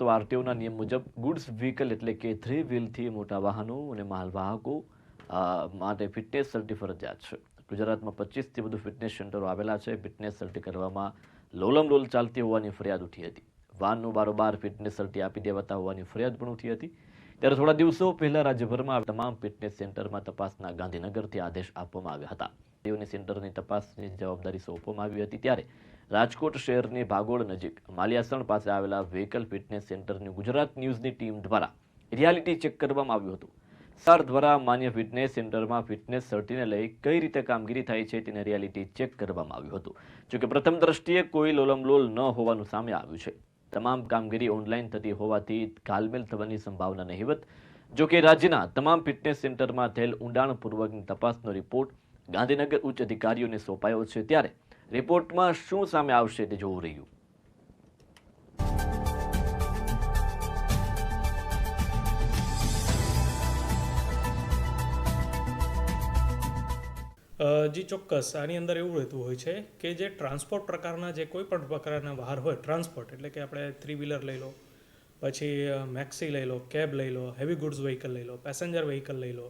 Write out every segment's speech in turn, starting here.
તો આરટીઓના નિયમ મુજબ ગુડ્સ વ્હીકલ એટલે કે થ્રી વ્હીલથી મોટા વાહનો અને માલવાહકો માટે ફિટનેસ સર્ટી ફરજિયાત છે. ગુજરાતમાં પચીસથી વધુ ફિટનેસ સેન્ટરો આવેલા છે. ફિટનેસ સર્ટી કરવામાં લોલમ લોલ ચાલતી હોવાની ફરિયાદ ઉઠી હતી. વાનનું બારોબાર ફિટનેસ સર્ટી આપી દેવાતા હોવાની ફરિયાદ પણ ઉઠી હતી. ત્યારે થોડા દિવસો પહેલા રાજ્યભરમાં તમામ ફિટનેસ સેન્ટરમાં તપાસના ગાંધીનગરથી આદેશ આપવામાં આવ્યા હતા. તેઓની સેન્ટરની તપાસની જવાબદારી સોંપવામાં આવી હતી. ત્યારે રાજકોટ શહેરની ભાગોળ નજીક માલિયાસણ પાસે આવેલા વ્હીકલ ફિટનેસ સેન્ટરની ગુજરાત ન્યૂઝની ટીમ દ્વારા રિયાલિટી ચેક કરવામાં આવ્યું હતું. સર દ્વારા માન્ય ફિટનેસ સેન્ટરમાં ફિટનેસ સર્ટીને લઈ કઈ રીતે કામગીરી થાય છે તેને રિયાલિટી ચેક કરવામાં આવ્યું હતું. જોકે પ્રથમ દ્રષ્ટિએ કોઈ લોલમલોલ ન હોવાનું સામે આવ્યું છે. તમામ કામગીરી ઓનલાઈન થતી હોવાથી કાલમેલ થવાની સંભાવના નહીવત જોકે રાજ્યના તમામ ફિટનેસ સેન્ટરમાં થયેલ ઊંડાણપૂર્વકની તપાસનો રિપોર્ટ ગાંધીનગર ઉચ્ચ અધિકારીઓને સોંપાયો છે. ત્યારે રિપોર્ટમાં શું સામે આવશે તે જોવું રહ્યું. જી ચોક્કસ આની અંદર એવું રહેતું હોય છે કે જે ટ્રાન્સપોર્ટ પ્રકારના જે કોઈ પણ પ્રકારના બહાર હોય, ટ્રાન્સપોર્ટ એટલે કે આપણે થ્રી વ્હીલર લઈ લો, પછી મેક્સી લઈ લો, કેબ લઈ લો, હેવી ગુડ્સ વ્હીકલ લઈ લો, પેસેન્જર વ્હીકલ લઈ લો,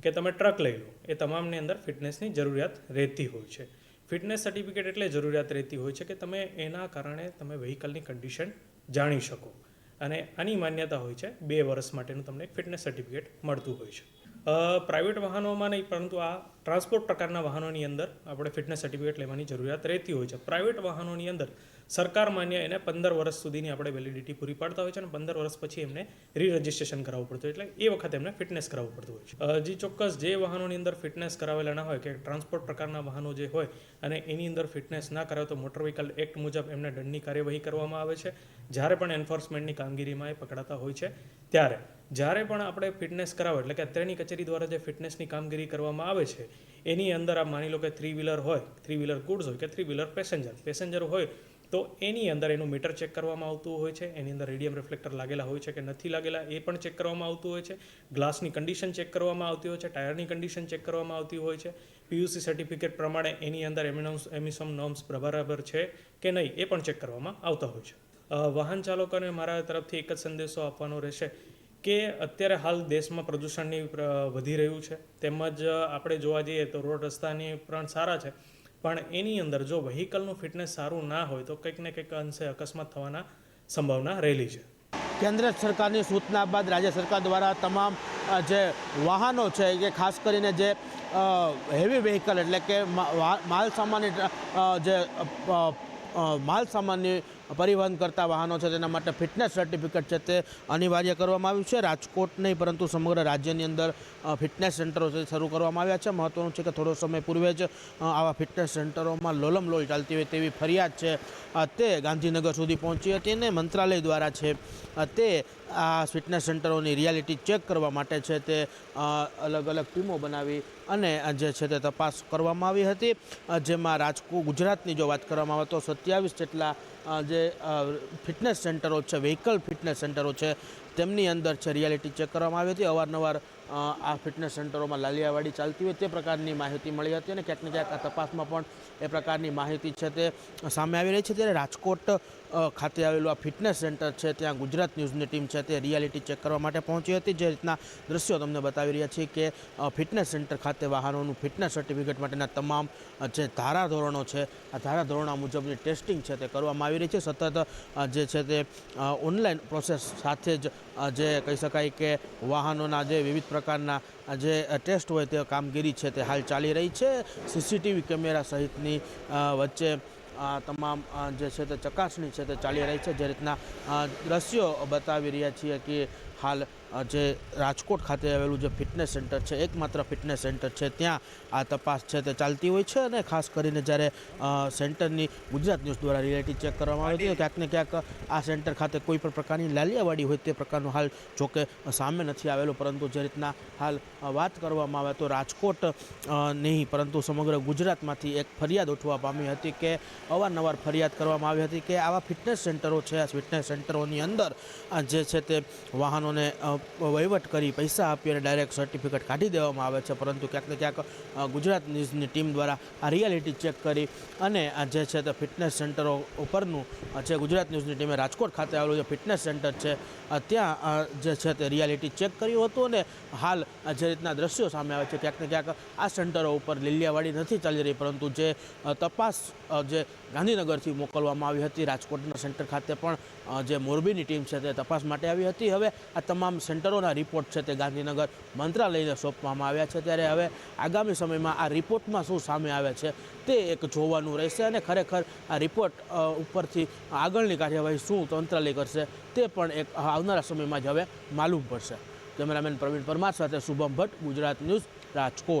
કે તમે ટ્રક લઈ લો, એ તમામની અંદર ફિટનેસની જરૂરિયાત રહેતી હોય છે. ફિટનેસ સર્ટિફિકેટ એટલે જરૂરિયાત રહેતી હોય છે કે તમે એના કારણે તમે વ્હીકલની કન્ડિશન જાણી શકો. અને આની માન્યતા હોય છે, બે વર્ષ માટેનું તમને ફિટનેસ સર્ટિફિકેટ મળતું હોય છે. પ્રાઇવેટ વાહનોમાં નહીં, પરંતુ આ ટ્રાન્સપોર્ટ પ્રકારના વાહનોની અંદર આપણે ફિટનેસ સર્ટિફિકેટ લેવાની જરૂરિયાત રહેતી હોય છે. પ્રાઇવેટ વાહનોની અંદર સરકાર માન્ય એને પંદર વર્ષ સુધીની આપણે વેલિડિટી પૂરી પાડતા હોય છે અને પંદર વર્ષ પછી એમને રી રજિસ્ટ્રેશન કરાવવું પડતું એટલે એ વખતે એમને ફિટનેસ કરાવવું પડતું હોય છે. હજી ચોક્કસ જે વાહનોની અંદર ફિટનેસ કરાવેલા હોય કે ટ્રાન્સપોર્ટ પ્રકારના વાહનો જે હોય અને એની અંદર ફિટનેસ ના કરાવે તો મોટર વ્હીકલ એક્ટ મુજબ એમને દંડની કાર્યવાહી કરવામાં આવે છે. જ્યારે પણ એન્ફોર્સમેન્ટની કામગીરીમાં એ પકડાતા હોય છે, ત્યારે જ્યારે પણ આપણે ફિટનેસ કરાવો, એટલે કે અત્યારની કચેરી દ્વારા જે ફિટનેસની કામગીરી કરવામાં આવે છે, એની અંદર આ માની લો કે થ્રી વ્હીલર હોય થ્રી વ્હીલર ગુડ્સ હોય કે થ્રી વ્હીલર પેસેન્જર પેસેન્જર હોય, તો એની અંદર એનું મીટર ચેક કરવામાં આવતું હોય છે, એની અંદર રેડિયમ રિફ્લેક્ટર લાગેલા હોય છે કે નથી લાગેલા એ પણ ચેક કરવામાં આવતું હોય છે ગ્લાસની કન્ડિશન ચેક કરવામાં આવતી હોય છે ટાયરની કન્ડિશન ચેક કરવામાં આવતી હોય છે પીયુસી સર્ટિફિકેટ પ્રમાણે એની અંદર એમિનોમ્સ, એમિસમ નોમ્સ બરાબર છે કે નહીં એ પણ ચેક કરવામાં આવતા હોય છે. વાહન ચાલકોને મારા તરફથી એક જ સંદેશો આપવાનો રહેશે. કે અત્યારે હાલ દેશમાં પ્રદૂષણની વધી રહ્યું છે. તેમજ આપણે જોવા જઈએ તો રોડ રસ્તાની પણ સારા છે. પણ એની અંદર જો વ્હીકલનું ફિટનેસ સારું ના હોય તો કંઈક ને કંઈક અંશે અકસ્માત થવાના સંભાવના રહેલી છે. કેન્દ્ર સરકારની સૂચના બાદ રાજ્ય સરકાર દ્વારા તમામ જે વાહનો છે કે ખાસ કરીને જે હેવી વ્હીકલ એટલે કે માલ સામાનની જે માલ સામાનની પરિવહન કરતા વાહનો છે તેના માટે ફિટનેસ સર્ટિફિકેટ છે તે અનિવાર્ય કરવામાં આવ્યું છે. રાજકોટ નહીં, પરંતુ સમગ્ર રાજ્યની અંદર ફિટનેસ સેન્ટરો છે, શરૂ કરવામાં આવ્યા છે. મહત્વનું છે કે થોડો સમય પૂર્વે જ આવા ફિટનેસ સેન્ટરોમાં લોલમ લોહી ચાલતી હોય તેવી ફરિયાદ છે. તે ગાંધીનગર સુધી પહોંચી હતી અને મંત્રાલય દ્વારા છે તે આ ફિટનેસ સેન્ટરોની રિયાલિટી ચેક કરવા માટે છે તે અલગ અલગ ટીમો બનાવી અને જે છે તે તપાસ કરવામાં આવી હતી. જેમાં રાજકોટ, ગુજરાતની જો વાત કરવામાં આવે તો સત્યાવીસ જેટલા જે ફિટનેસ સેન્ટરો છે વ્હીકલ ફિટનેસ સેન્ટરો છે તેમની અંદર છે રિયાલિટી ચેક કરવામાં આવી હતી. અવારનવાર આ ફિટનેસ સેન્ટરોમાં લાલિયાવાડી ચાલતી હોય તે પ્રકારની માહિતી મળી હતી અને ક્યાંક ને ક્યાંક આ તપાસમાં પણ એ પ્રકારની માહિતી છે તે સામે આવી રહી છે. ત્યારે રાજકોટ ખાતે આવેલું આ ફિટનેસ સેન્ટર છે, ત્યાં ગુજરાત ન્યૂઝની ટીમ છે તે રિયાલિટી ચેક કરવા માટે પહોંચી હતી. જે રીતના દ્રશ્યો તમને બતાવી રહ્યા છીએ કે ફિટનેસ સેન્ટર ખાતે વાહનોનું ફિટનેસ સર્ટિફિકેટ માટેના તમામ જે ધારાધોરણો છે, આ ધારાધોરણો મુજબની ટેસ્ટિંગ છે તે કરવામાં આવી રહી છે. સતત જે છે તે ઓનલાઈન પ્રોસેસ સાથે જ જે કહી શકાય કે વાહનોના જે વિવિધ પ્રકારના જે ટેસ્ટ હોય તે કામગીરી છે તે હાલ ચાલી રહી છે. સીસીટીવી કેમેરા સહિતની વચ્ચે આ તમામ જે છે તે ચકાસણી છે તે ચાલી રહી છે. જે રીતના દ્રશ્યો બતાવી રહ્યા છીએ કે હાલ જે રાજકોટ ખાતે આવેલું જે ફિટનેસ સેન્ટર છે, એકમાત્ર ફિટનેસ સેન્ટર છે, ત્યાં આ તપાસ છે તે ચાલતી હોય છે અને ખાસ કરીને જ્યારે સેન્ટરની ગુજરાત ન્યૂઝ દ્વારા રિયાલિટી ચેક કરવામાં આવી હતી ક્યાંક ને ક્યાંક આ સેન્ટર ખાતે કોઈ પણ પ્રકારની લાલિયાવાડી હોય તે પ્રકારનું હાલ જોકે સામે નથી આવેલું, પરંતુ જે રીતના હાલ વાત કરવામાં આવે તો રાજકોટ નહીં, પરંતુ સમગ્ર ગુજરાતમાંથી એક ફરિયાદ ઉઠવા પામી હતી કે, અવારનવાર ફરિયાદ કરવામાં આવી હતી કે આવા ફિટનેસ સેન્ટરો છે, આ ફિટનેસ સેન્ટરોની અંદર જે છે તે વાહનોને સેન્ટરોને વહીવટ કરી પૈસા આપી અને ડાયરેક્ટ સર્ટિફિકેટ કાઢી દેવામાં આવે છે. પરંતુ ક્યાંક ને ક્યાંક ગુજરાત ન્યૂઝની ટીમ દ્વારા આ રિયાલિટી ચેક કરી અને આ જે છે તે ફિટનેસ સેન્ટરો ઉપરનું જે ગુજરાત ન્યૂઝની ટીમે રાજકોટ ખાતે આવેલું જે ફિટનેસ સેન્ટર છે ત્યાં જે છે તે રિયાલિટી ચેક કર્યું હતું અને હાલ જે રીતના દ્રશ્યો સામે આવે છે, ક્યાંક ને ક્યાંક આ સેન્ટરો ઉપર લીલિયાવાડી નથી ચાલી રહી, પરંતુ જે તપાસ જે ગાંધીનગરથી મોકલવામાં આવી હતી, રાજકોટના સેન્ટર ખાતે પણ જે મોરબીની ટીમ છે તે તપાસ માટે આવી હતી. હવે આ તમામ સેન્ટરોના રિપોર્ટ છે તે ગાંધીનગર મંત્રાલયને સોંપવામાં આવ્યા છે. ત્યારે હવે આગામી સમયમાં આ રિપોર્ટમાં શું સામે આવે છે તે એક જોવાનું રહેશે અને ખરેખર આ રિપોર્ટ ઉપરથી આગળની કાર્યવાહી શું મંત્રાલય કરશે તે પણ એક આવનારા સમયમાં જ હવે માલુમ પડશે. કેમેરામેન પ્રવીણ પરમાર સાથે શુભમ ભટ્ટ, ગુજરાત ન્યૂઝ રાજકોટ.